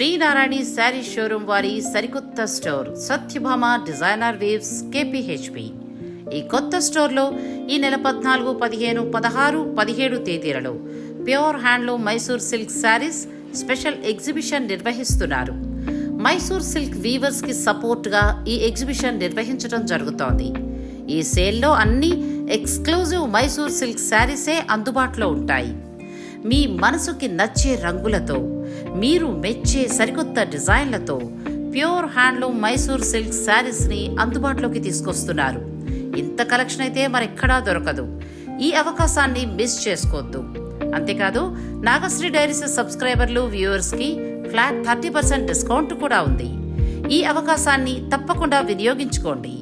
శ్రీనారాయణి sari showroom వారి సరికొత్త store Satyabhama designer waves KPHB. ఈ కొత్త స్టోర్లో ఈ నెల పద్నాలుగు పదిహేను పదహారు పదిహేడు తేదీలలో pure handloom Mysore silk saris special exhibition నిర్వహిస్తున్నారు. మైసూర్ సిల్క్ వీవర్స్కి సపోర్ట్గా ఈ ఎగ్జిబిషన్ నిర్వహించడం జరుగుతోంది. ఈ సేల్లో అన్ని ఎక్స్క్లూజివ్ మైసూర్ సిల్క్ శారీసే అందుబాటులో ఉంటాయి. మీ మనసుకి నచ్చే రంగులతో మీరు మెచ్చే సరికొత్త డిజైన్లతో ప్యూర్ హ్యాండ్లూమ్ మైసూర్ సిల్క్ శారీస్ని అందుబాటులోకి తీసుకొస్తున్నారు. ఇంత కలెక్షన్ అయితే మరెక్కడా దొరకదు. ఈ అవకాశాన్ని మిస్ చేసుకోవద్దు. అంతేకాదు నాగశ్రీ డైరీస్ సబ్స్క్రైబర్లు వ్యూవర్స్కి ఫ్లాట్ థర్టీ పర్సెంట్ డిస్కౌంట్ కూడా ఉంది. ఈ అవకాశాన్ని తప్పకుండా వినియోగించుకోండి.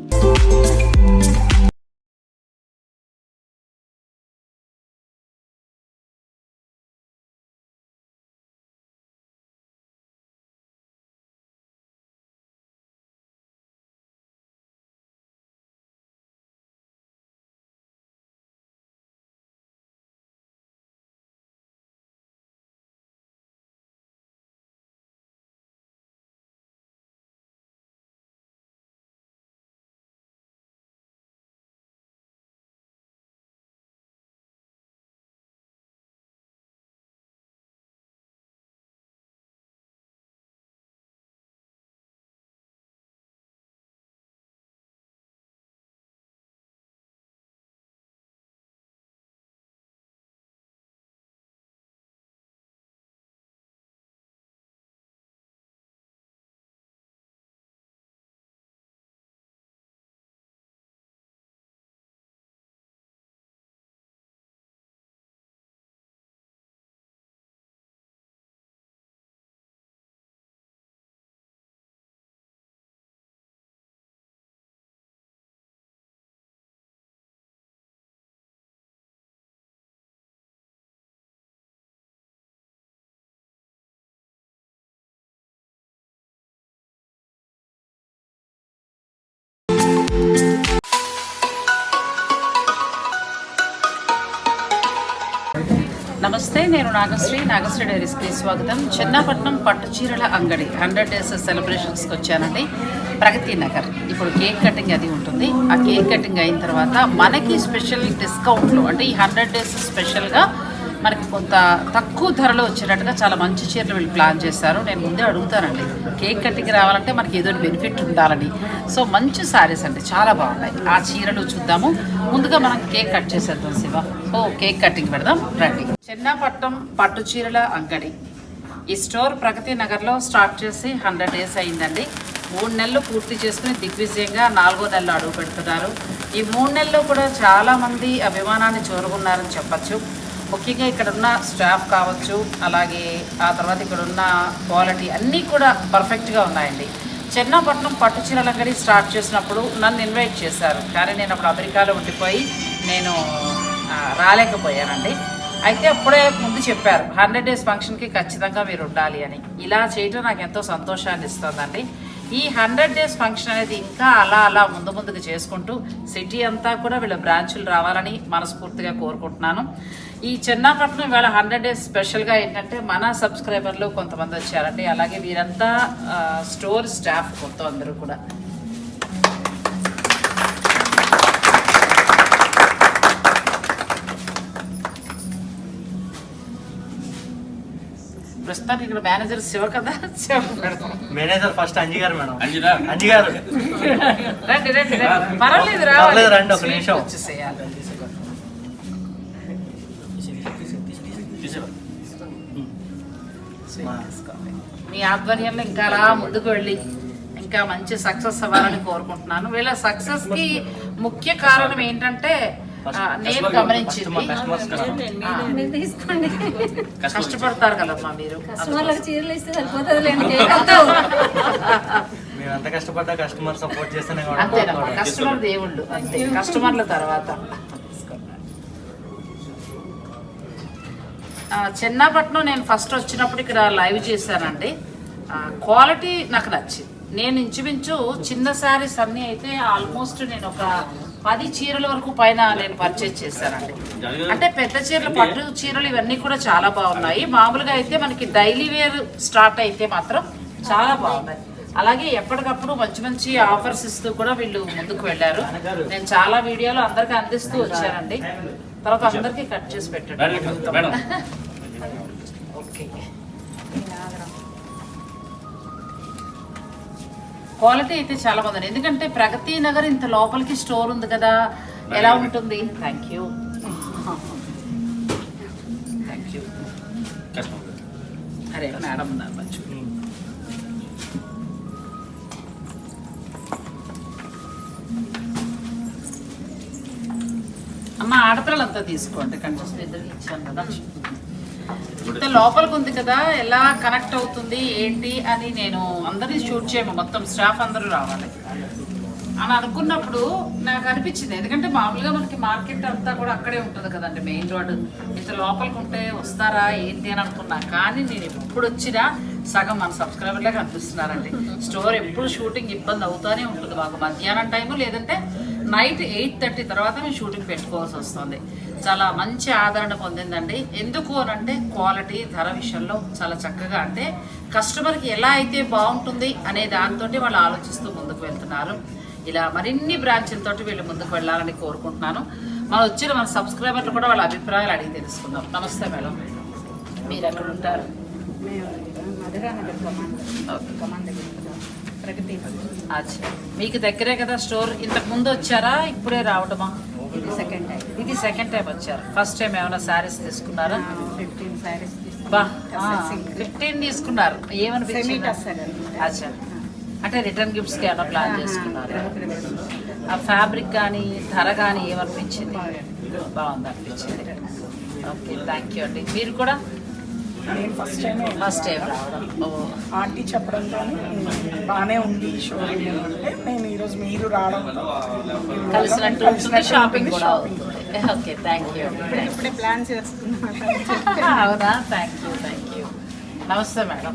నేను నాగశ్రీ నాగశ్రీ డైరీస్కి స్వాగతం. చిన్నపట్నం పట్టు చీరల అంగడి హండ్రెడ్ డేస్ సెలబ్రేషన్స్కి వచ్చానండి. ప్రగతి నగర్. ఇప్పుడు కేక్ కటింగ్ అది ఉంటుంది. ఆ కేక్ కటింగ్ అయిన తర్వాత మనకి స్పెషల్ డిస్కౌంట్లు అంటే ఈ హండ్రెడ్ డేస్ స్పెషల్గా మనకి కొంత తక్కువ ధరలో వచ్చేటట్టుగా చాలా మంచి చీరలు వీళ్ళు ప్లాన్ చేశారు. నేను ముందే అడుగుతానండి. కేక్ కటింగ్ రావాలంటే మనకి ఏదో బెనిఫిట్ ఉండాలని. సో మంచి శారీస్ అండి. చాలా బాగున్నాయి. ఆ చీరలు చూద్దాము. ముందుగా మనం కేక్ కట్ చేసేద్దాం శివ. సో కేక్ కటింగ్ పెడదాం. రండి. చిన్నపట్నం పట్టు చీరల అంగడి. ఈ స్టోర్ ప్రగతి నగర్లో స్టార్ట్ చేసి హండ్రెడ్ డేస్ అయిందండి. మూడు నెలలు పూర్తి చేసుకుని దిగ్విజయంగా నాలుగో నెలలు అడుగు పెడుతున్నారు. ఈ మూడు నెలల్లో కూడా చాలామంది అభిమానాన్ని చూరుగున్నారని చెప్పచ్చు. ముఖ్యంగా ఇక్కడ ఉన్న స్టాఫ్ కావచ్చు అలాగే ఆ తర్వాత ఇక్కడ ఉన్న క్వాలిటీ అన్నీ కూడా పర్ఫెక్ట్గా ఉన్నాయండి. చెన్నపట్నం పట్టు చీరల అంగడి స్టార్ట్ చేసినప్పుడు నన్ను ఇన్వైట్ చేశారు. కానీ నేను అప్పుడు అమెరికాలో ఉండిపోయి నేను రాలేకపోయానండి. అయితే అప్పుడే ముందు చెప్పారు హండ్రెడ్ డేస్ ఫంక్షన్కి ఖచ్చితంగా మీరు ఉండాలి అని. ఇలా చేయటం నాకు ఎంతో సంతోషాన్ని ఇస్తుందండి. ఈ హండ్రెడ్ డేస్ ఫంక్షన్ అనేది ఇంకా అలా అలా ముందు ముందుకు చేసుకుంటూ సిటీ అంతా కూడా వీళ్ళ బ్రాంచులు రావాలని మనస్ఫూర్తిగా కోరుకుంటున్నాను. ఈ చెన్నాపట్నం ఇవాళ హండ్రెడ్ డేస్ స్పెషల్గా ఏంటంటే మన సబ్స్క్రైబర్లు కొంతమంది వచ్చారండి. అలాగే వీరంతా స్టోర్ స్టాఫ్ మొత్తం అందరూ కూడా. ప్రస్తుతానికి ఇక్కడ మేనేజర్ శివ కదా? శివ మేనేజర్ ఫస్ట్ అంజి గారు మేడం. అంజిరా అంజి గారు. రండి రండి రండి. పర్వాలేదు రావాలి. రండి, ఒక నిమిషం. వచ్చేసేయాలి. మీ ఆధ్వర్యంలో ఇంకా అలా ముందుకు వెళ్ళి. ఇంకా మంచి సక్సెస్ అవ్వాలని కోరుకుంటున్నాను. వీళ్ళ సక్సెస్కి ముఖ్య కారణం ఏంటంటే నేను గమనించింది. కష్టపడతారు కదమ్మా మీరు. ఎంత కష్టపడ్డా కస్టమర్ సపోర్ట్ చేస్తేనే కస్టమర్ దేవుళ్ళు. అంతే. కస్టమర్ల తర్వాత. చెన్నాపట్నం నేను ఫస్ట్ వచ్చినప్పుడు ఇక్కడ లైవ్ చేశానండి. క్వాలిటీ నాకు నచ్చింది. నేను ఇంచుమించు చిన్న శారీస్ అన్నీ అయితే ఆల్మోస్ట్ నేను ఒక పది చీరల వరకు పైన నేను పర్చేజ్ చేశానండి. అంటే పెద్ద చీరలు పట్టు చీరలు ఇవన్నీ కూడా చాలా బాగున్నాయి. మామూలుగా అయితే మనకి డైలీ వేర్ స్టార్ట్ అయితే మాత్రం చాలా బాగున్నాయి. అలాగే ఎప్పటికప్పుడు మంచి మంచి ఆఫర్స్ ఇస్తూ కూడా వీళ్ళు ముందుకు వెళ్ళారు. నేను చాలా వీడియోలు అందరికీ అందిస్తూ వచ్చానండి. తర్వాత అందరికీ కట్ చేసి పెట్టాను ఓకే. క్వాలిటీ అయితే చాలా బాగుంది. ఎందుకంటే ప్రగతి నగర్ ఇంత లోపలికి స్టోర్ ఉంది కదా. ఎలా ఉంటుంది? థ్యాంక్ యూ థ్యాంక్ యూ అరే మేడం మంచి. అమ్మ ఆడపిల్లలంతా తీసుకోండి. కంచెస్ ఇద్దరు ఇచ్చాను కదా. ఇంత లోపలికి ఉంది కదా. ఎలా కనెక్ట్ అవుతుంది ఏంటి అని నేను అందరినీ షూట్ చేయము. మొత్తం స్టాఫ్ అందరూ రావాలి. అని అనుకున్నప్పుడు నాకు అనిపించింది. ఎందుకంటే మామూలుగా మనకి మార్కెట్ అంతా కూడా అక్కడే ఉంటుంది కదండి మెయిన్ రోడ్ ఇంత లోపలికి ఉంటే వస్తారా ఏంటి అని అనుకున్నా. కానీ నేను ఎప్పుడు వచ్చినా సగం మన సబ్స్క్రైబర్లే కనిపిస్తున్నారండి. స్టోర్ ఎప్పుడు షూటింగ్ ఇబ్బంది అవుతానే ఉంటుంది. మాకు మధ్యాహ్నం టైము లేదంటే నైట్ ఎయిట్ థర్టీ తర్వాత మేము షూటింగ్ పెట్టుకోవాల్సి వస్తుంది. చాలా మంచి ఆదరణ పొందిందండి. ఎందుకు అని అంటే క్వాలిటీ ధర విషయంలో చాలా చక్కగా అంటే కస్టమర్కి ఎలా అయితే బాగుంటుంది అనే దాంతో వాళ్ళు ఆలోచిస్తూ ముందుకు వెళ్తున్నారు. ఇలా మరిన్ని బ్రాంచ్లతోటి వీళ్ళు ముందుకు వెళ్ళాలని కోరుకుంటున్నాను. మనం వచ్చిన మన సబ్స్క్రైబర్లు కూడా వాళ్ళ అభిప్రాయాలు అడిగి తెలుసుకుందాం. నమస్తే మేడం. మీరు ఎక్కడ ఉంటారు ఓకే. ప్రగతి. అచ్చా. మీకు దగ్గరే కదా స్టోర్? ఇంతకు ముందు వచ్చారా? ఇప్పుడే రావడమా ఇది సెకండ్ టైం ఇది సెకండ్ టైం వచ్చారు. ఫస్ట్ టైం ఏమైనా శారీస్ తీసుకున్నారా? ఫిఫ్టీన్ శారీస్ బా ఫిఫ్టీన్ తీసుకున్నారు. ఏమనిపించింది? అచ్చా. అంటే రిటర్న్ గిఫ్ట్స్కి ఏమైనా ప్లాన్ చేసుకున్నారు? ఆ ఫ్యాబ్రిక్ కానీ ధర కానీ ఏమనిపించింది? బాగుంది. అనిపించింది. ఓకే థ్యాంక్ యూ అండి. మీరు కూడా? నేను ఫస్ట్ టైం ఫస్ట్ టైం రావడం. ఓ ఆంటీ చెప్పడంతో బాగానే ఉంది షోరూమ్ అంటే నేను ఈరోజు మీరు రావడంతో కలిసినట్టు ఉంటుంది షాపింగ్ కూడా ఓకే థ్యాంక్ యూ ఇప్పుడే ప్లాన్ చేస్తున్నాను అవునా? థ్యాంక్ యూ థ్యాంక్ యూ నమస్తే మేడం.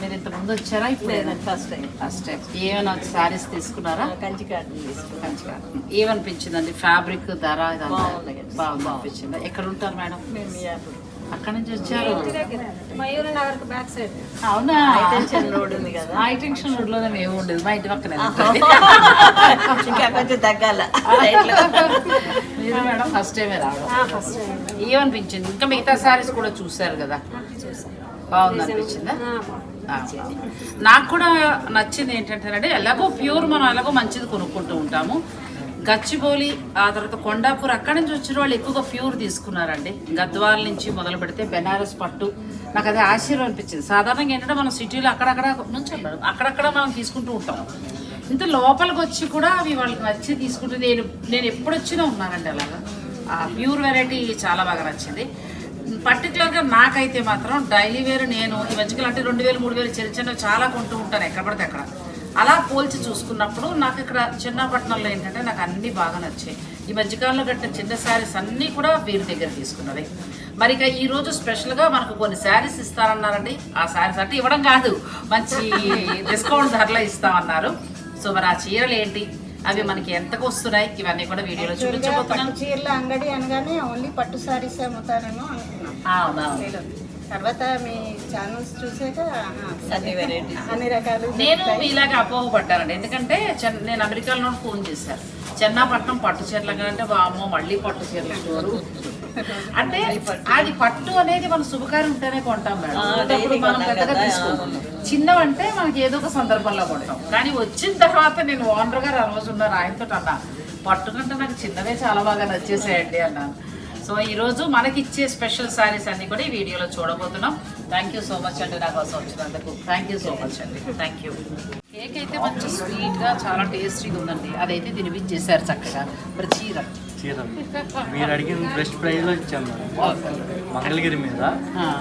మీరు ఇంత ముందు వచ్చారా? ఇప్పుడు ఫస్ట్ టైం ఫస్ట్ టైం ఏమైనా శారీస్ తీసుకున్నారా? కంచి కాటన్ తీసుకున్నాం. మంచిగా ఏమనిపించిందండి? ఫ్యాబ్రిక్ ధర ఇదంతా? బాగుంది. బాగుంది అనిపించింది? ఎక్కడ ఉంటారు మేడం? మేము అక్కడ నుంచి వచ్చారు. మయూర నగర్కి బ్యాక్ సైడ్ అవునా? హైటెన్షన్ రోడ్ ఉంది కదా. హై టెన్షన్ రోడ్లోనే మేము ఉండేది మా ఇంటి పక్కనే ఇంకా కొంచెం తగ్గాల. మేడం ఫస్ట్ టైమే రావడం. ఏమనిపించింది? ఇంకా మిగతా శారీస్ కూడా చూసారు కదా. బాగుంది. అనిపించిందా నాకు కూడా నచ్చింది ఏంటంటే ఎలాగో ప్యూర్ మనం ఎలాగో మంచిది కొనుక్కుంటూ ఉంటాము. గచ్చిబౌలి ఆ తర్వాత కొండాపూర్ అక్కడి నుంచి వచ్చిన వాళ్ళు ఎక్కువగా ప్యూర్ తీసుకున్నారండి. గద్వాల నుంచి మొదలు పెడితే బెనారస్ పట్టు. నాకు అది ఆశ్చర్యం అనిపించింది. సాధారణంగా ఏంటంటే మనం సిటీలో అక్కడక్కడ నుంచి అక్కడక్కడ మనం తీసుకుంటూ ఉంటాం. ఇంత లోపలికి వచ్చి కూడా అవి వాళ్ళకి నచ్చి తీసుకుంటూ నేను నేను ఎప్పుడు వచ్చినా ఉన్నానండి అలాగా. ఆ ప్యూర్ వెరైటీ చాలా బాగా నచ్చింది. పర్టికులర్గా నాకైతే మాత్రం డైలీ వేర్ నేను ఈ మధ్యకాలంటే అంటే రెండు వేలు మూడు వేలు చిన్న చిన్నవి చాలా కొంటూ ఉంటాను ఎక్కడ పడితే అక్కడ. అలా పోల్చి చూసుకున్నప్పుడు నాకు ఇక్కడ చిన్నపట్నంలో ఏంటంటే నాకు అన్నీ బాగా నచ్చాయి. ఈ మధ్యకాలంలో కట్టిన చిన్న శారీస్ అన్నీ కూడా వీరి దగ్గర తీసుకున్నవి మరి ఇక ఈ రోజు స్పెషల్గా మనకు కొన్ని శారీస్ ఇస్తారన్నారండి ఆ శారీస్ అంటే ఇవ్వడం కాదు మంచి డిస్కౌంట్ ధరలో ఇస్తామన్నారు. సో మరి ఆ చీరలు ఏంటి? అవి మనకి ఎంతకు వస్తున్నాయి? ఇవన్నీ కూడా వీడియోలో చూపించబోతున్నాను పట్టు చీరల అంగడి అనగానే ఓన్లీ పట్టు సారీస్ అమ్ముతారేమో అవునవును. తర్వాత మీ ఛానల్స్ చూసాక అన్ని వెరైటీస్ అన్ని రకాలు నేను ఇలాగ అపోహపడ్డానండి. ఎందుకంటే నేను అమెరికాలో ఫోన్ చేశారు. చెన్నాపట్నం పట్టు చీరలు అంటే వామో మళ్ళీ పట్టు చీరల స్టోరు. అంటే అది పట్టు అనేది మన శుభకార్యం ఉంటేనే కొంటాం మేడం. మనం పెద్దగా తీసుకోం చిన్నవంటే మనకి ఏదో ఒక సందర్భంలో కొంటాం. కానీ వచ్చిన తర్వాత నేను ఓనర్ గారు ఆ రోజు ఉన్నారు ఆయనతో అన్నా పట్టు కంటే నాకు చిన్నవే చాలా బాగా నచ్చేసాయండి అన్నాను. సో ఈరోజు మనకి ఇచ్చే స్పెషల్ సారీస్ అన్ని కూడా ఈ వీడియోలో చూడబోతున్నాం. థ్యాంక్ యూ సో మచ్ అండి నా కోసం వచ్చినందుకు థ్యాంక్ యూ సో మచ్ అండి. థ్యాంక్ యూ కేక్ అయితే మంచి స్వీట్గా చాలా టేస్టీగా ఉందండి. అదైతే తినిపించేశారు చక్కగా. మరి చీర? చీర. మీరు అడిగిన బెస్ట్ ప్రైజ్లో ఇచ్చాం మేడం. మంగళగిరి మీద.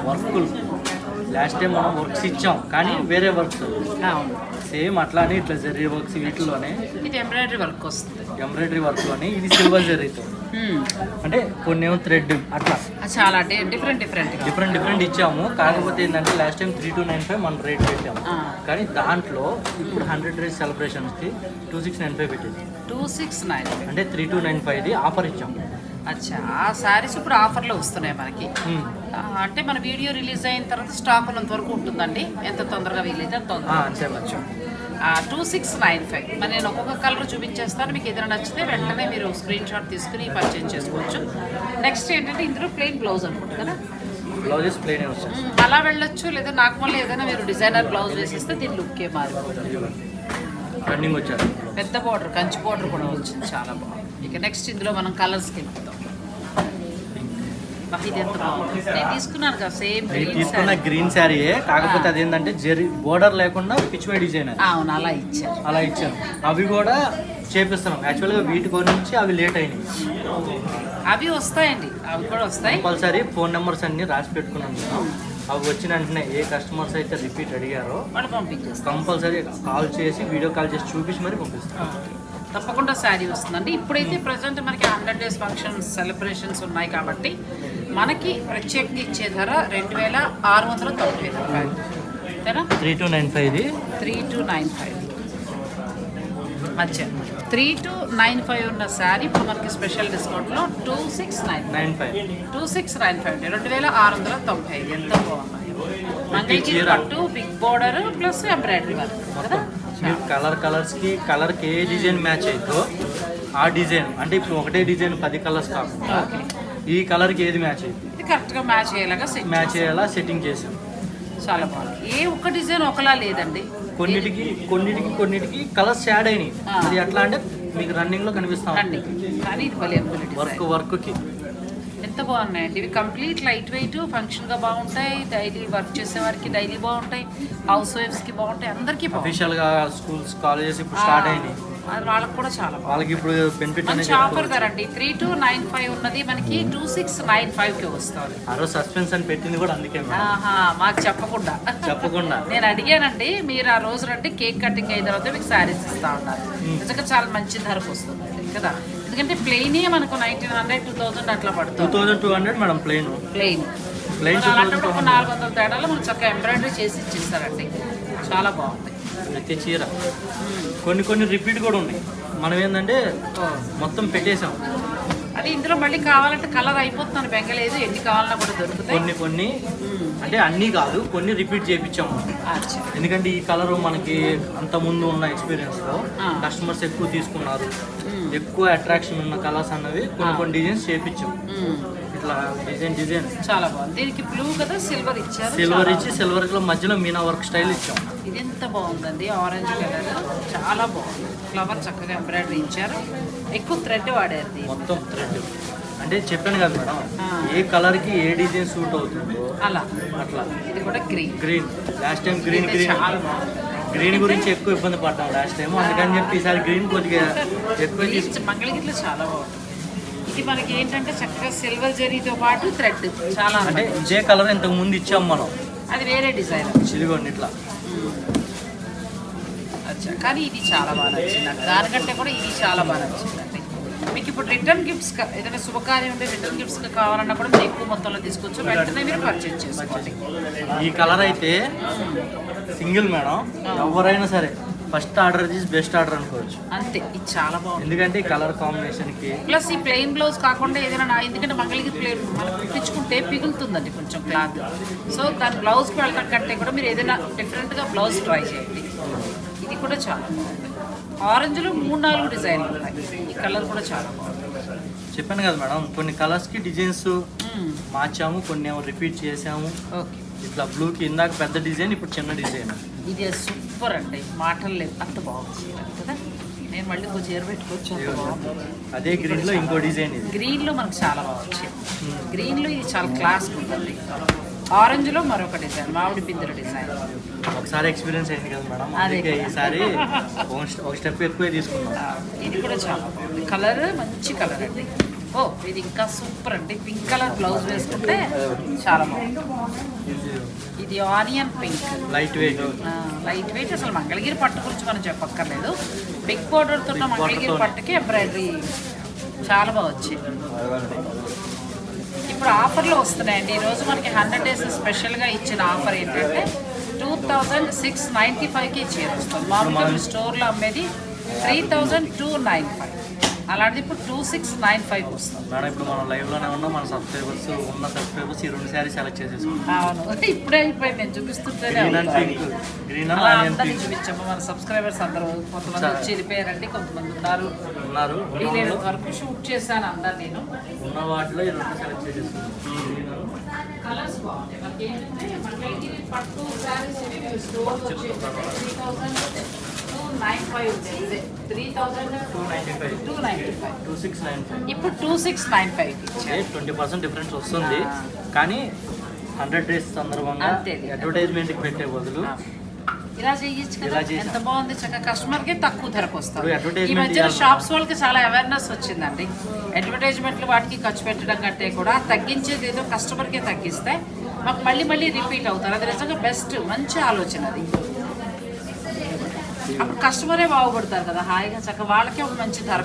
వర్కులు. లాస్ట్ టైం మనం వర్క్స్ ఇచ్చాం కానీ వేరే వర్క్స్. సేమ్ అట్లానే ఇట్లా జరీ వర్క్స్ వీటిలోనే ఇది ఎంబ్రాయిడరీ వర్క్ వస్తుంది. ఎంబ్రాయిడరీ వర్క్లోనే ఇది సిల్వర్ జరీతో మ్మ్. అంటే కొన్ని ఏమో థ్రెడ్ అట్లా. చాలా డిఫరెంట్ డిఫరెంట్ డిఫరెంట్ డిఫరెంట్ ఇచ్చాము. కాకపోతే ఏంటంటే last time three two nine five మనం రేట్ పెట్టాము. కానీ దాంట్లో ఇప్పుడు హండ్రెడ్ డేస్ సెలబ్రేషన్స్కి టూ సిక్స్ నైన్ ఫైవ్ పెట్టింది టూ సిక్స్ నైన్ అంటే త్రీ టూ నైన్ ఫైవ్ది ఆఫర్ ఇచ్చాము. అచ్చా ఆ శారీస్ ఇప్పుడు ఆఫర్లో వస్తున్నాయి మనకి. ఆ, అంటే మన వీడియో రిలీజ్ అయిన తర్వాత స్టాక్ ఉన్నంత వరకు ఉంటుందండి? ఎంత తొందరగా వీలైతే అంత తొందరగా వచ్చు టూ సిక్స్ నైన్ ఫైవ్ మరి నేను ఒక్కొక్క కలర్ చూపించేస్తాను. మీకు ఏదైనా నచ్చితే వెంటనే మీరు స్క్రీన్ షాట్ తీసుకుని పర్చేజ్ చేసుకోవచ్చు. నెక్స్ట్ ఏంటంటే ఇందులో ప్లెయిన్ బ్లౌజ్ అనుకుంటా కదా? బ్లౌజెస్ మ్మ్, అలా వెళ్ళొచ్చు లేదా నాకు మళ్ళీ ఏదైనా మీరు డిజైనర్ బ్లౌజ్ వేసిస్తే దీని లుక్కే మారిపోతుంది. రన్నింగ్ వచ్చారు పెద్ద బార్డర్ కంచి బార్డర్ కూడా వచ్చింది చాలా బాగుంది. ఇక నెక్స్ట్ ఇందులో మనం కలర్స్కి వెళ్తాం ఇది ఎంత బాగుంది నేను తీసుకున్నాను కదా సేమ్ నేను తీసుకున్న గ్రీన్ శారీయే కాకపోతే అదేంటంటే జెరీ బోర్డర్ లేకుండా పిచ్చివై డిజైన్ అవును అలా ఇచ్చారు. అలా ఇచ్చాను అవి కూడా చేపిస్తున్నాం. యాక్చువల్గా వీటి గురించి అవి లేట్ అయినాయి. అవి వస్తాయండి. అవి కూడా వస్తాయి. కంపల్సరీ ఫోన్ నెంబర్స్ అన్ని రాసి పెట్టుకున్నాం మేము. అవి వచ్చిన వెంటనే ఏ కస్టమర్స్ అయితే రిపీట్ అడిగారో కంపల్సరీ కాల్ చేసి వీడియో కాల్ చేసి చూపించి మరి పంపిస్తాం తప్పకుండా శారీ వస్తుందండి. ఇప్పుడైతే ప్రజెంట్ మనకి హండ్రెడ్ డేస్ ఫంక్షన్స్ సెలబ్రేషన్స్ ఉన్నాయి కాబట్టి మనకి ప్రత్యేకంగా ఇచ్చే ధర రెండు వేల ఆరు వందల తొంభై రూపాయలు. అంతేనా త్రీ టూ నైన్ ఫైవ్ది త్రీ టు నైన్ ఫైవ్. మధ్య త్రీ టు నైన్ ఫైవ్ ఉన్న శారీ ఇప్పుడు మనకి స్పెషల్ డిస్కౌంట్లో two six nine nine five. Two six nine five రెండు వేల ఆరు వందల తొంభై ఐదు. ఎంత బాగున్నాయి మంగళగిరి. పట్టు big border plus embroidery work. కదా? కలర్ కలర్స్కి కలర్కి ఏ డిజైన్ మ్యాచ్ అవుతుందో ఆ డిజైన్. అంటే ఇప్పుడు ఒకటే డిజైన్ పది కలర్స్ కాకుండా ఈ కలర్కి ఏది మ్యాచ్ అవుతుంది ఇది కరెక్ట్గా మ్యాచ్ అయ్యేలాగా సెట్ మ్యాచ్ అయ్యేలా సెట్టింగ్ చేసాం చాలా బాగుంది. ఏ ఒక్క డిజైన్ ఒకలా లేదండి. కొన్నిటికి కొన్నిటికి కొన్నిటికి కలర్స్ యాడ్ అయినాయి. అది ఎట్లా అంటే మీకు రన్నింగ్లో కనిపిస్తాం కానీ ఇది భలే వర్క్ వర్క్కి ఎంత బాగున్నాయండి. ఇవి కంప్లీట్ లైట్ వెయిట్ ఫంక్షన్గా బాగుంటాయి. డైలీ వర్క్ చేసే వారికి డైలీ బాగుంటాయి. హౌస్ వైఫ్స్కి బాగుంటాయి. అందరికీ బాగుంటాయి. అఫీషియల్గా స్కూల్స్ కాలేజెస్ ఇప్పుడు స్టార్ట్ అయినాయి. అది వాళ్ళకి కూడా చాలా వాళ్ళకి ఇప్పుడు బెనిఫిట్ మంచి ఆఫర్ ధర అండి. త్రీ టూ నైన్ ఫైవ్ ఉన్నది. మనకి టూ సిక్స్ నైన్ ఫైవ్కి వస్తుంది. ఆ రోజు సస్పెన్స్ అని పెట్టింది కూడా అందుకే మాకు చెప్పకుండా. చెప్పకుండా. నేను అడిగానండి మీరు ఆ రోజు రండి కేక్ కటింగ్ అయిన తర్వాత మీకు శారీస్ ఇస్తా ఉన్నారు నిజంగా చాలా మంచి ధరకు వస్తుంది కదా? ఎందుకంటే ప్లెయినే మనకు నైన్టీన్ హండ్రెడ్ టూ థౌసండ్ అట్లా టూ పడుతుంది thousand two hundred madam plain plain plain అలాంటప్పుడు ఒక నాలుగు వందల తేడాలో మనకు చక్కగా ఎంబ్రాయిడరీ చేసి ఇచ్చేస్తారండి. చాలా బాగుంది. ప్రతి చీర. కొన్ని కొన్ని రిపీట్ కూడా ఉన్నాయి. మనం ఏంటంటే మొత్తం పెట్టేసాం అది ఇందులో మళ్ళీ కావాలంటే కలర్ అయిపోతున్నాను బెంగలేదు. ఎన్ని కావాలన్నా కూడా దొరుకుతాయి. కొన్ని కొన్ని అంటే అన్నీ కాదు కొన్ని రిపీట్ చేయించాము. ఎందుకంటే ఈ కలర్ మనకి అంత ముందు ఉన్న ఎక్స్పీరియన్స్లో ఆ. కస్టమర్స్ ఎక్కువ తీసుకున్నారు. ఎక్కువ అట్రాక్షన్ ఉన్న కలర్స్ అన్నవి కొన్ని కొన్ని డిజైన్స్ చేపించాం మ్మ్. ఇట్లా డిజైన్ డిజైన్. చాలా బాగుంది. దీనికి బ్లూ కదా సిల్వర్ ఇచ్చారు. సిల్వర్ ఇచ్చి సిల్వర్లో మధ్యలో మీనా వర్క్ స్టైల్ ఇచ్చాం ఇది ఎంత బాగుందండి ఆరెంజ్ కలర్ చాలా బాగుంది. ఫ్లవర్ చక్కగా ఎంబ్రాయిడరీ ఇచ్చారు. ఎక్కువ థ్రెడ్ వాడారు. మొత్తం థ్రెడ్ అంటే చెప్పాను కదా మేడం. ఏ కలర్కి ఏ డిజైన్ సూట్ అవుతుందో అలా. అట్లా. ఇది కూడా green green last time green green green గురించి ఎక్కువ ఇబ్బంది పడ్డాం లాస్ట్ టైం అందుకని చెప్పి ఈసారి గ్రీన్ కొద్దిగా ఎక్కువ మంగళగిరిలో చాలా బాగుంది ఇది మనకి ఏంటంటే చక్కగా సిల్వర్ జరీతో పాటు థ్రెడ్. చాలా అంటే. ఇదే కలర్ ఇంతకు ముందు ఇచ్చాం మనం. అది వేరే డిజైన్. చిలిగొండి ఇట్లా అచ్చా కానీ ఇది చాలా బాగా నచ్చింది నాకు దానికంటే కూడా ఇది చాలా బాగా నచ్చిందండి. మీకు ఇప్పుడు రిటర్న్ గిఫ్ట్స్ ఏదైనా శుభకార్యం ఉంటే రిటర్న్ గిఫ్ట్స్ కావాలన్నా కూడా మీరు ఎక్కువ మొత్తంలో తీసుకోవచ్చు వెంటనే మీరు పర్చేజ్ చేసుకోండి. ఈ కలర్ అయితే సింగిల్ మేడం. ఎవరైనా సరే. ఫస్ట్ ఆర్డర్ చేసి బెస్ట్ ఆర్డర్ అనుకోవచ్చు. అంతే ఇది చాలా బాగుంది. ఎందుకంటే ఈ కలర్ కాంబినేషన్కి ప్లస్ ఈ ప్లెయిన్ బ్లౌజ్ కాకుండా ఏదైనా నా- ఎందుకంటే మంగళగిరి ప్లెయిన్ మనం కుట్టించుకుంటే పిగులుతుందండి కొంచెం క్లాత్. సో దాని బ్లౌజ్కి వెళ్ళడం కంటే కూడా మీరు ఏదైనా డిఫరెంట్గా బ్లౌజ్ ట్రై చేయండి. ఇది కూడా చాలా బాగుంది. ఆరెంజ్లో మూడు నాలుగు డిజైన్లు ఉన్నాయి. ఈ కలర్ కూడా చాలా బాగుంది. చెప్పాను కదా మేడం కొన్ని కలర్స్కి డిజైన్స్. మార్చాము కొన్ని ఏమో రిపీట్ చేసాము. ఓకే. ఇట్లా బ్లూ కి ఇందాక పెద్ద డిజైన్ ఇప్పుడు చిన్న డిజైన్. ఇది సూపర్ అండి. మాటలు లేవు. అంత బాగుంది కదా? నేను మళ్ళీ కొంచెం చీర పెట్టుకోవచ్చు బాగుంది. అదే గ్రీన్లో ఇంకో డిజైన్ ఇది. గ్రీన్లో మనకు చాలా బాగా వచ్చింది గ్రీన్లో ఇది చాలా క్లాస్ ఉందండి ఆరెంజ్లో మరొక డిజైన్ మామిడి పిందెల డిజైన్ ఒకసారి ఎక్స్పీరియన్స్ అయింది కదా మేడం అదే అందుకే. ఈసారి ఒక స్టెప్- ఎక్కువే తీసుకున్నాం. ఇది కూడా చాలా బాగుంది. కలర్ మంచి కలర్ అండి. ఓ ఇది ఇంకా సూపర్ అండి. పింక్ కలర్ బ్లౌజ్ వేసుకుంటే చాలా బాగుంది. ఇది onion pink. Light weight light weight అసలు మంగళగిరి పట్టు గురించి మనం చెప్పక్కర్లేదు. బిగ్ బోర్డర్తో మంగళగిరి. పట్టుకి ఎంబ్రాయిడరీ చాలా బాగా వచ్చాయి ఇప్పుడు ఆఫర్లు వస్తున్నాయండి. ఈరోజు మనకి హండ్రెడ్ డేస్ స్పెషల్గా ఇచ్చిన ఆఫర్ ఏంటంటే టూ థౌజండ్ సిక్స్ నైంటీ ఫైవ్కి చీర వస్తుంది. మామూలుగా స్టోర్లో అమ్మేది three thousand two nine five అలాంటిది ఇప్పుడు టూ సిక్స్ నైన్ ఫైవ్ వస్తుంది. మేడం ఇప్పుడు మనం లైవ్లోనే ఉన్నాం మన సబ్స్క్రైబర్స్ ఉన్న సబ్స్క్రైబర్స్ ఈ రెండు శారీ సెలెక్ట్ చేసేసుకుంటాం అవును. ఇప్పుడే అయిపోయింది నేను చూపిస్తుంటేనే గ్రీన్ అండ్ ఉంది. పింక్ గ్రీన్ అండ్ అలా చూపించాము. మన సబ్స్క్రైబర్స్ అందరూ కొంతమంది వచ్చి వెళ్ళిపోయారండి కొంతమంది ఉన్నారు. ఉన్నారు. వీలైన వరకు షూట్ చేశాను అందరు నేను. ఉన్న వాటిలో ఈ రెండు సెలెక్ట్ చేసేసుకుంటాం కలర్స్ బాగుంటాయి. మనకి ఏంటంటే మనకి పట్టు శారీస్ స్టోర్ వచ్చేసి త్రీ థౌసండ్ నైన్ ఫైవ్ ఉంది three thousand two ninety five two ninety five two six nine five ఇప్పుడు two six nine five twenty percent difference వస్తుంది. కానీ హండ్రెడ్ డేస్ సందర్భంగా. అడ్వర్టైజ్మెంట్కి పెట్టే బదులు ఇలా చేయొచ్చు కదా. ఎంత బాగుంది. చక్కగా కస్టమర్కి తక్కువ ధరకు వస్తుంది. advertisement ఈ మధ్యన ఇవ్వాలి. షాప్స్ వాళ్ళకి చాలా అవేర్నెస్ వచ్చిందండి. అడ్వర్టైజ్మెంట్లు వాటికి ఖర్చు పెట్టడం కంటే కూడా తగ్గించేది ఏదో కస్టమర్కి తగ్గిస్తే మాకు మళ్ళీ మళ్ళీ రిపీట్ అవుతారు. అది నిజంగా బెస్ట్ మంచి ఆలోచన అది. అప్పుడు కస్టమరే బాగుపడతారు కదా హాయిగా చక్కగా వాళ్ళకే ఒక మంచి ధర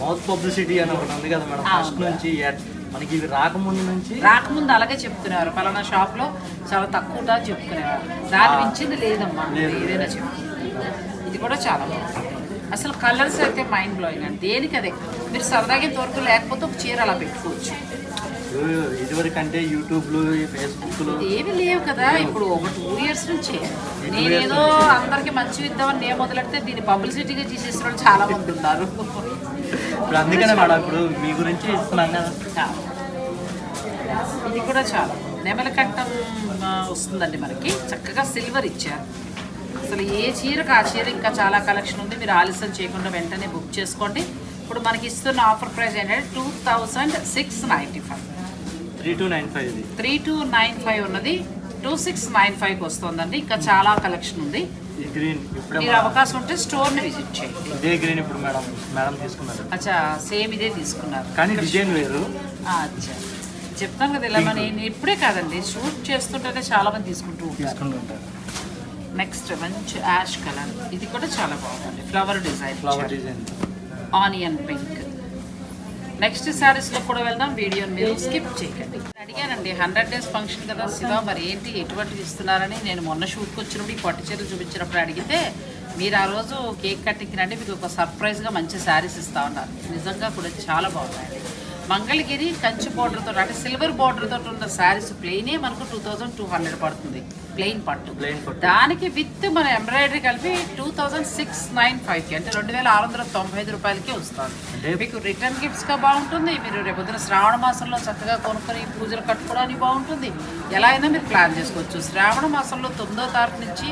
మౌత్ పబ్లిసిటీ అని ఒకటి ఉంది కదా మేడం. ఫస్ట్ నుంచి మనకి ఇవి రాకముందు నుంచి. రాకముందు అలాగే చెప్తున్నారు పలానా షాప్లో చాలా తక్కువ ధర చెప్తున్నారు. దాని మించింది లేదమ్మా లేదు. ఏదైనా చెప్పు. ఇది కూడా చాలా బాగుంది. అసలు కలర్స్ అయితే మైండ్ బ్లోయింగ్ అండి దేనికి అదే మీరు సరదాగా ఇంతవరకు లేకపోతే ఒక చీర అలా పెట్టుకోవచ్చు. ఇదివరకు అంటే యూట్యూబ్లు ఫేస్బుక్లు. ఏమి లేవు కదా. ఇప్పుడు ఒక టూ ఇయర్స్ నుంచి నేనేదో అందరికి మంచి ఇద్దామని నేను మొదలెడితే దీన్ని పబ్లిసిటీగా తీసేసిన వాళ్ళు చాలా మంది ఉన్నారు. ఇప్పుడు అందుకనే మేడం ఇప్పుడు మీ గురించి ఇస్తున్నాం కదా. ఇది కూడా చాలా. నెమల కట్టం వస్తుందండి మనకి. చక్కగా సిల్వర్ ఇచ్చారు అసలు ఏ చీరకు ఆ చీర ఇంకా చాలా కలెక్షన్ ఉంది. మీరు ఆలస్యం చేయకుండా వెంటనే బుక్ చేసుకోండి. ఇప్పుడు మనకి ఇస్తున్న ఆఫర్ ప్రైస్ ఏంటంటే two thousand six ninety five. Three two nine five ఇది. త్రీ టూ నైన్ ఫైవ్ ఉన్నది. టూ సిక్స్ నైన్ ఫైవ్కి వస్తుందండి. ఇంకా చాలా కలెక్షన్ ఉంది. ఈ గ్రీన్ ఇప్పుడే మీరు అవకాశం ఉంటే స్టోర్ని విజిట్ చేయండి. ఇదే గ్రీన్ ఇప్పుడు మేడం మేడం తీసుకున్నారు. అచ్చా సేమ్ ఇదే తీసుకున్నారు. కానీ డిజైన్ వేరు. అచ్చా. చెప్తాను కదా ఇలా మన నేను ఇప్పుడే కాదండి షూట్ చేస్తుంటేనే చాలా మంది తీసుకుంటూ తీసుకుంటుంటారు నెక్స్ట్ మంచి యాష్ కలర్. ఇది కూడా చాలా బాగుంది flower design flower design onion pink next శారీస్లో కూడా వెళ్దాం. వీడియోని మీరు స్కిప్ చేయకండి. అడిగానండి హండ్రెడ్ డేస్ ఫంక్షన్ కదా శివ మరి ఏంటి ఎటువంటివి ఇస్తున్నారని నేను మొన్న షూట్కి వచ్చినప్పుడు ఈ పట్టు చీరలు చూపించినప్పుడు అడిగితే మీరు ఆ రోజు కేక్ కటింగ్ రండి మీకు ఒక సర్ప్రైజ్గా మంచి శారీస్ ఇస్తా ఉన్నారు నిజంగా కూడా చాలా బాగున్నాయండి. మంగళగిరి కంచి బార్డర్తో అంటే సిల్వర్ బార్డర్తో ఉన్న శారీస్ ప్లెయినే మనకు టూ థౌజండ్ టూ హండ్రెడ్ పడుతుంది. ప్లెయిన్ పట్టు. దానికి విత్ మన ఎంబ్రాయిడరీ కలిపి టూ థౌజండ్ సిక్స్ నైన్ ఫైవ్కి అంటే రెండు వేల ఆరు వందల తొంభై ఐదు రూపాయలకి వస్తుంది. మీకు రిటర్న్ గిఫ్ట్స్గా బాగుంటుంది. మీరు రేపు పొద్దున శ్రావణ మాసంలో చక్కగా కొనుక్కొని పూజలు కట్టుకోవడానికి బాగుంటుంది. ఎలా అయినా మీరు ప్లాన్ చేసుకోవచ్చు. శ్రావణ మాసంలో తొమ్మిదో తారీఖు నుంచి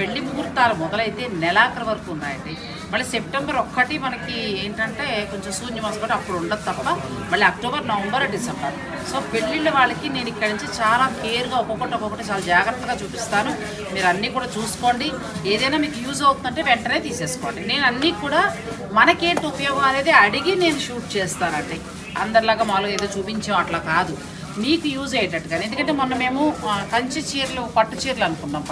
పెళ్ళి ముహూర్తాలు మొదలైతే నెలాఖరు వరకు ఉన్నాయండి. మళ్ళీ సెప్టెంబర్ ఒక్కటి మనకి ఏంటంటే కొంచెం శూన్య కూడా అప్పుడు ఉండదు తప్ప మళ్ళీ అక్టోబర్ నవంబర్ డిసెంబర్. సో పెళ్ళిళ్ళ వాళ్ళకి నేను ఇక్కడ నుంచి చాలా కేర్గా ఒక్కొక్కటి ఒక్కొక్కటి చాలా జాగ్రత్తగా చూపిస్తాను. మీరు అన్నీ కూడా చూసుకోండి. ఏదైనా మీకు యూజ్ అవుతుందంటే వెంటనే తీసేసుకోండి. నేను అన్నీ కూడా మనకేంటి ఉపయోగం అనేది అడిగి నేను షూట్ చేస్తానండి. అందరిలాగా మామూలుగా ఏదో చూపించాం అట్లా కాదు. మీకు యూజ్ అయ్యేటట్టుగా ఎందుకంటే మొన్న మేము కంచి చీరలు పట్టు చీరలు అనుకున్నాం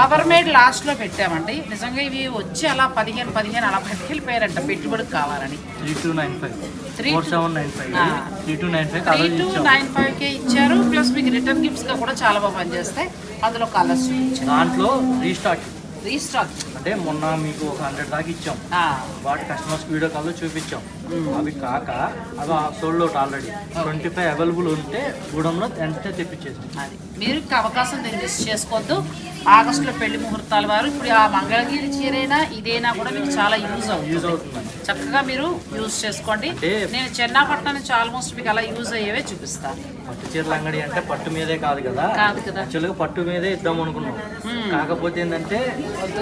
పవర్ మేడ్ లాస్ట్లో. పెట్టామండి. నిజంగా ఇవి వచ్చి అలా పదిహేను పదిహేను అలా పట్టుకెళ్ళిపోయారంట పెట్టుబడికి కావాలని. Three two nine five. Three two nine five కే ఇచ్చారు. ప్లస్ మీకు రిటర్న్ గిఫ్ట్స్గా కూడా చాలా బాగా పనిచేస్తాయి. అందులో కలర్స్ దాంట్లో రీస్టాక్ రీస్టాక్ అంటే మొన్న మీకు ఒక హండ్రెడ్ దాకా ఇచ్చాం. వాటి కస్టమర్స్ వీడియో కాల్లో చూపించాం. అవి కాక అవి sold out already twenty five available ఉంటే గూడెంలో వెంటనే తెప్పించేసాం. అది. మీరు అవకాశం దీన్ని మిస్ చేసుకోవద్దు. ఆగస్టులో పెళ్ళి ముహూర్తాల వారు ఇప్పుడు ఆ మంగళగిరి చీరైనా ఇదైనా కూడా మీకు చాలా యూజ్ యూజ్ అవుతుంది. అవుతుందండి. చక్కగా మీరు యూజ్ చేసుకోండి. నేను చెన్నాపట్నం నుంచి ఆల్మోస్ట్ మీకు అలా యూజ్ అయ్యేవే చూపిస్తాను. పట్టు చీరల అంగడి అంటే పట్టు మీదే కాదు కదా? కాదు కదా. యాక్చువల్గా పట్టు మీదే ఇద్దాం అనుకున్నాం. కాకపోతే ఏంటంటే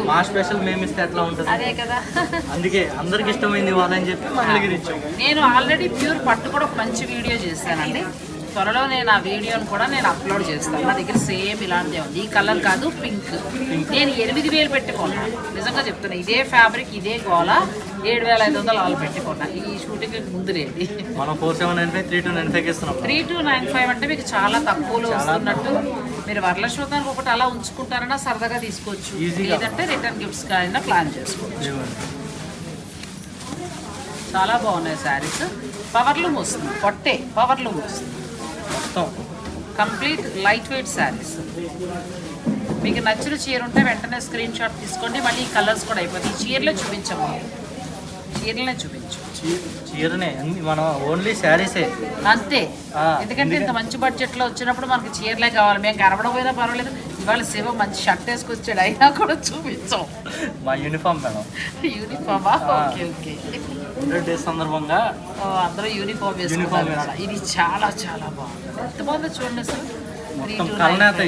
మా స్పెషల్ మేము ఇస్తే ఎట్లా ఉంటుంది? అదే కదా. అందుకే అందరికి ఇష్టమైంది ఇవ్వాలని చెప్పి మంగళగిరి ఇచ్చాం. నేను ఆల్రెడీ ప్యూర్ పట్టు కూడా మంచి వీడియో చేశానండి. త్వరలో నేను ఆ వీడియోని కూడా నేను అప్లోడ్ చేస్తాను. నా దగ్గర సేమ్ ఇలాంటిదే ఉంది. ఈ కలర్ కాదు పింక్. నేను ఎనిమిది వేలు పెట్టుకున్నాను నిజంగా చెప్తున్నా ఇదే ఫ్యాబ్రిక్ ఇదే గోల ఏడు వేల ఐదు వందలు వాళ్ళు పెట్టుకున్నా. ఈ షూటింగ్ ముందు లేదు మనం four seven nine five three two nine five ఇస్తున్నాం. త్రీ టు నైన్ ఫైవ్ అంటే మీకు చాలా తక్కువలో వస్తున్నట్టు. మీరు వరలక్ష్మతానికి ఒకటి అలా ఉంచుకుంటారన్నా సరదాగా తీసుకోవచ్చు. లేదంటే రిటర్న్ గిఫ్ట్స్ అయినా ప్లాన్ చేసుకోవచ్చు. చాలా బాగున్నాయి శారీస్. పవర్లు వస్తుంది. పొట్టే పవర్లు వస్తుంది. మొత్తం కంప్లీట్ లైట్ వెయిట్ శారీస్ మీకు నచ్చిన చీర ఉంటే వెంటనే స్క్రీన్ షాట్ తీసుకోండి. మళ్ళీ ఈ కలర్స్ కూడా అయిపోతాయి. ఈ చీరలే చూపించము. చీరలనే చూపించు చీరనే. మనం ఓన్లీ శారీసే అంతే. ఎందుకంటే ఇంత మంచి బడ్జెట్లో వచ్చినప్పుడు మనకి చీరలే కావాలి. మేము కనబడపోయినా పర్వాలేదు. ఇవాళ శివ మంచి షర్ట్ వేసుకొచ్చాడు అయినా కూడా చూపించాం. మా uniform madam. యూనిఫామా. Okay okay. Days సందర్భంగా అందరూ యూనిఫామ్ వేసుకున్నారు. ఇది చాలా చాలా బాగుంది. ఎంత బాగుందో చూడండి అసలు. మొత్తం 3295 కలనేత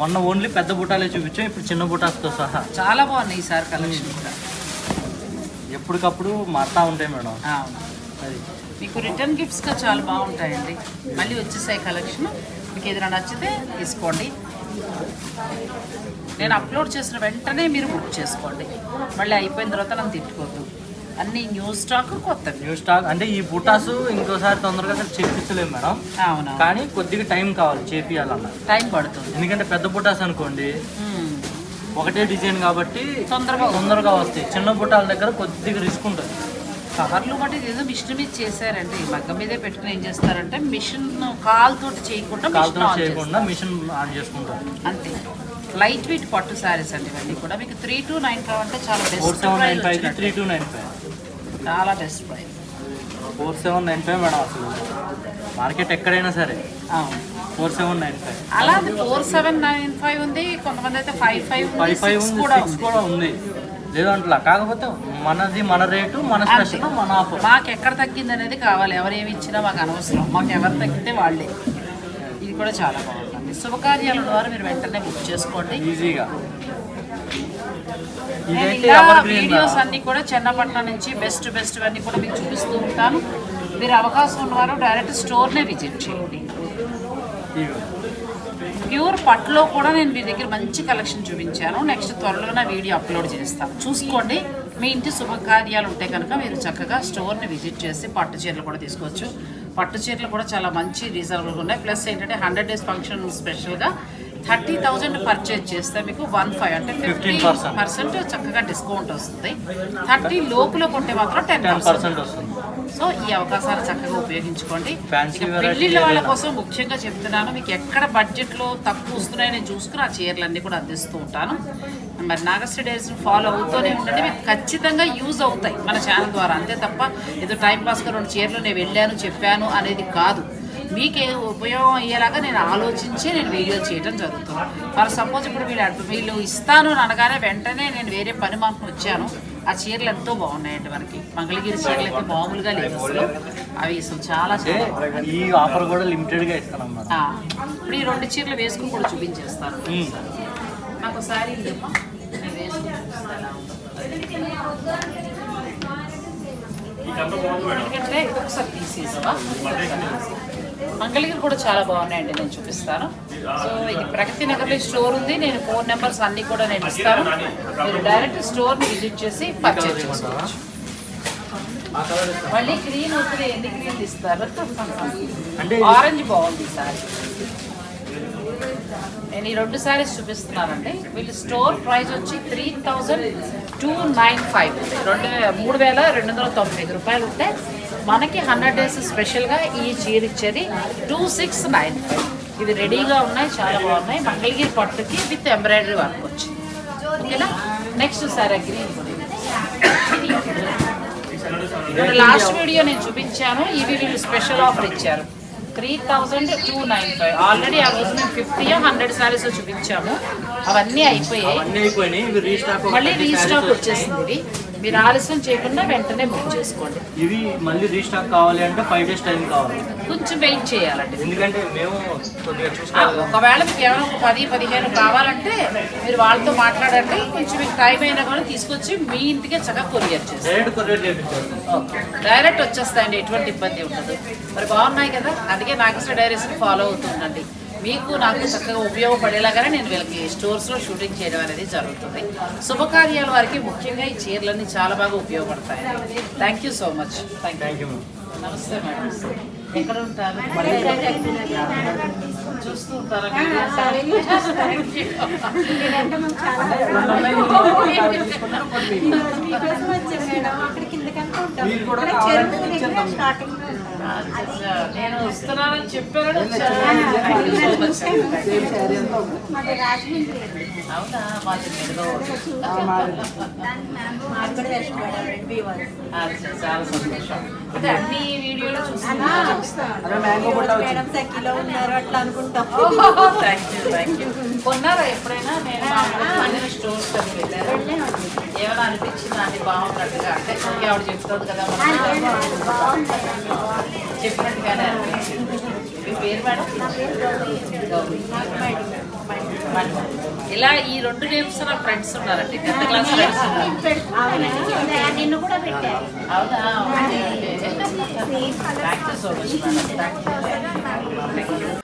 మొన్న ఓన్లీ పెద్ద బుటాలే చూపించాం ఇప్పుడు చిన్న బుటాస్తో సహా. చాలా బాగున్నాయి ఈసారి కలెక్షన్ కూడా. ఎప్పటికప్పుడు మారుతా ఉంటాయి మేడం. అది. మీకు రిటర్న్ గిఫ్ట్స్గా చాలా బాగుంటాయండి. మళ్ళీ వచ్చేసాయి కలెక్షన్ మీకు ఏదైనా నచ్చితే తీసుకోండి. నేను అప్లోడ్ చేసిన వెంటనే మీరు బుక్ చేసుకోండి. మళ్ళీ అయిపోయిన తర్వాత నన్ను తిట్టుకోవద్దు అన్ని న్యూ స్టాక్ కొత్తవి న్యూ స్టాక్ అంటే ఈ బుటాస్ ఇంకోసారి తొందరగా అసలు చేపించలేము మేడం. అవునా? కానీ కొద్దిగా టైం కావాలి చేపియాలన్న. టైం పడుతుంది. ఎందుకంటే పెద్ద బుటాస్ అనుకోండి మ్మ్. ఒకటే డిజైన్ కాబట్టి తొందరగా తొందరగా వస్తాయి. చిన్న బుటాల దగ్గర కొద్దిగా రిస్క్ ఉంటుంది. కవర్లు బట్టి ఏదో మిషన్ మీద చేశారంటే ఈ మగ్గ మీదే పెట్టుకుని ఏం చేస్తారంటే మిషన్ కాలుతోటి చేయకుండా కాలుతో చేయకుండా. మిషన్ ఆన్ చేసుకుంటారు. అంతే. లైట్ వెయిట్ పట్టు శారీస్ అండి ఇవన్నీ కూడా. మీకు త్రీ టు నైన్ ఫైవ్ అంటే చాలా best price three two nine five చాలా best price four seven nine five madam అసలు. మార్కెట్ ఎక్కడైనా సరే. ఫోర్ సెవెన్ నైన్ ఫైవ్ అలా ఫోర్ సెవెన్ నైన్ ఫైవ్ ఉంది. కొంతమంది అయితే ఫైవ్ ఫైవ్ ఫైవ్ ఫైవ్ కూడా ఉంది. లేదంట్లా. కాకపోతే మనది మన రేటు మన స్పెషల్ మన ఆఫర్ మాకు ఎక్కడ తగ్గింది అనేది కావాలి. ఎవరు ఏమి ఇచ్చినా మాకు అనవసరం. మాకు ఎవరు తగ్గితే వాళ్ళే. ఇది కూడా చాలా బాగుంటుంది. శుభకార్యాల ద్వారా మీరు వెంటనే బుక్ చేసుకోండి. ఈజీగా వీడియోస్ అన్ని కూడా చెన్నపట్నం నుంచి బెస్ట్ బెస్ట్ అన్ని కూడా మీకు చూపిస్తూ ఉంటాను. మీరు అవకాశం ఉన్నవారు డైరెక్ట్ స్టోర్నే విజిట్ చేయండి. ప్యూర్ పట్టులో కూడా నేను మీ దగ్గర మంచి కలెక్షన్ చూపించాను. నెక్స్ట్ త్వరలో నా వీడియో అప్లోడ్ చేస్తాను. చూసుకోండి. మీ ఇంటి శుభకార్యాలు ఉంటే కనుక మీరు చక్కగా స్టోర్ని విజిట్ చేసి పట్టు చీరలు కూడా తీసుకోవచ్చు. పట్టు చీరలు కూడా చాలా మంచి రీజనబుల్గా ఉన్నాయి. ప్లస్ ఏంటంటే హండ్రెడ్ డేస్ ఫంక్షన్ స్పెషల్గా థర్టీ థౌజండ్ పర్చేజ్ చేస్తే మీకు వన్ ఫైవ్ అంటే ఫిఫ్టీ 15%. పర్సెంట్ చక్కగా డిస్కౌంట్ వస్తుంది. థర్టీ లోపల కొంటే మాత్రం టెన్ పర్సెంట్ వస్తుంది. సో ఈ అవకాశాన్ని చక్కగా ఉపయోగించుకోండి. పెళ్ళిళ్ళ వాళ్ళ. కోసం ముఖ్యంగా చెప్తున్నాను మీకు ఎక్కడ బడ్జెట్లో తక్కువ వస్తున్నాయో నేను చూసుకుని ఆ చీరలన్నీ కూడా అందిస్తూ ఉంటాను. మరి నాగశ్రీ డేస్ ఫాలో అవుతూనే ఉండండి. మీకు ఖచ్చితంగా యూజ్ అవుతాయి మన ఛానల్ ద్వారా. అంతే తప్ప ఏదో టైం పాస్గా రెండు చీరలు నేను వెళ్ళాను చెప్పాను అనేది కాదు. మీకు ఏ ఉపయోగం అయ్యేలాగా నేను ఆలోచించి నేను వీడియో చేయడం జరుగుతుంది. ఫర్ సపోజ్ ఇప్పుడు వీళ్ళు వీళ్ళు ఇస్తాను అని అనగానే వెంటనే నేను వేరే పని మాకు వచ్చాను. ఆ చీరలు ఎంతో బాగున్నాయండి మనకి. మంగళగిరి చీరలు అయితే మామూలుగా లేవు అసలు. అవి అసలు చాలా ఈ ఆఫర్ కూడా లిమిటెడ్గా ఇస్తాను ఇప్పుడు ఈ రెండు చీరలు వేసుకుని కూడా చూపించేస్తాను. నాకు ఒకసారి. ఎందుకంటే ఒకసారి తీసేసావా మంగళగిరి కూడా చాలా బాగున్నాయండి నేను చూపిస్తాను. సో ఇది ప్రగతి నగర్లో స్టోర్ ఉంది నేను ఫోన్ నెంబర్స్ అన్నీ కూడా నేను ఇస్తాను. మీరు డైరెక్ట్ స్టోర్ని విజిట్ చేసి పర్చేజ్ చేసుకోవచ్చు. మళ్ళీ గ్రీన్ వస్తుంది ఎన్ని గ్రీన్ ఇస్తారు? ఆరెంజ్ బాగుంది సారీ. నేను ఈ రెండు సారీస్ చూపిస్తున్నానండి. వీళ్ళు స్టోర్ ప్రైస్ వచ్చి three thousand two nine five రెండు మూడు వేల రెండు వందల తొంభై ఐదు రూపాయలు ఉంటే మనకి హండ్రెడ్ డేస్ స్పెషల్గా ఈ చీర ఇచ్చేది టూ సిక్స్ నైన్ ఫైవ్. ఇవి రెడీగా ఉన్నాయి చాలా బాగున్నాయి. మంగళగిరి పట్టుకి విత్ ఎంబ్రాయిడరీ వర్క్ వచ్చింది. ఓకేనా? Next sari green last video నేను చూపించాను. ఇవి వీళ్ళు స్పెషల్ ఆఫర్ ఇచ్చారు. Three thousand two nine five. Already ఆ రోజు మేము ఫిఫ్టీ హండ్రెడ్ సారీస్ చూపించాము. అవన్నీ అయిపోయాయి. మళ్ళీ రీస్టాక్ వచ్చేసింది మీరు ఆలస్యం చేయకుండా వెంటనే బుక్ చేసుకోండి. ఇవి మళ్ళీ రీస్టాక్ కావాలి అంటే ఫైవ్ డేస్ టైం కావాలి. కొంచెం వెయిట్ చేయాలండి. ఎందుకంటే మేము ఒకవేళ మీకు ఏమైనా ఒక పది పదిహేను కావాలంటే మీరు వాళ్ళతో మాట్లాడండి. కొంచెం మీకు టైం అయినా కూడా తీసుకొచ్చి మీ ఇంటికే చక్కగా కొరియర్ చేస్తారు డైరెక్ట్ డైరెక్ట్ వచ్చేస్తాయండి. ఎటువంటి ఇబ్బంది ఉండదు. మరి బాగున్నాయి కదా? అందుకే నాగేశ్వర డైరీస్ని ఫాలో అవుతుండండి మీకు నాకు చక్కగా ఉపయోగపడేలాగానే నేను వీళ్ళకి స్టోర్స్లో షూటింగ్ చేయడం అనేది జరుగుతుంది. శుభకార్యాల వారికి ముఖ్యంగా ఈ చీరలన్నీ చాలా బాగా ఉపయోగపడతాయి. Thank you so much thank you నమస్తే మేడం. ఎక్కడ ఉంటారు? చూస్తూ ఉంటారా నేను వస్తున్నానని రాజమండ్రి అవునా? మాది చాలా సంతోషం. అంటే అన్ని వీడియోలు చూస్తున్నాను మేడం సఖీలో ఉన్నారు అట్లా అనుకుంటాం. థ్యాంక్ యూ థ్యాంక్ యూ కొన్నారా ఎప్పుడైనా? నేను అన్ని స్టోర్స్ వెళ్ళారు ఏమైనా అనిపించిందా అండి బాగున్నట్టుగా అంటే ఆవిడ చెప్తుంది కదా చెప్పినట్టుగానే అనిపించింది. మీ పేరు మేడం. ఇలా ఈ రెండు నేమ్స్ నా ఫ్రెండ్స్ ఉన్నారండి. టెన్త్ క్లాస్ ఫ్రెండ్స్ అవునా? Thank you so much madam thank you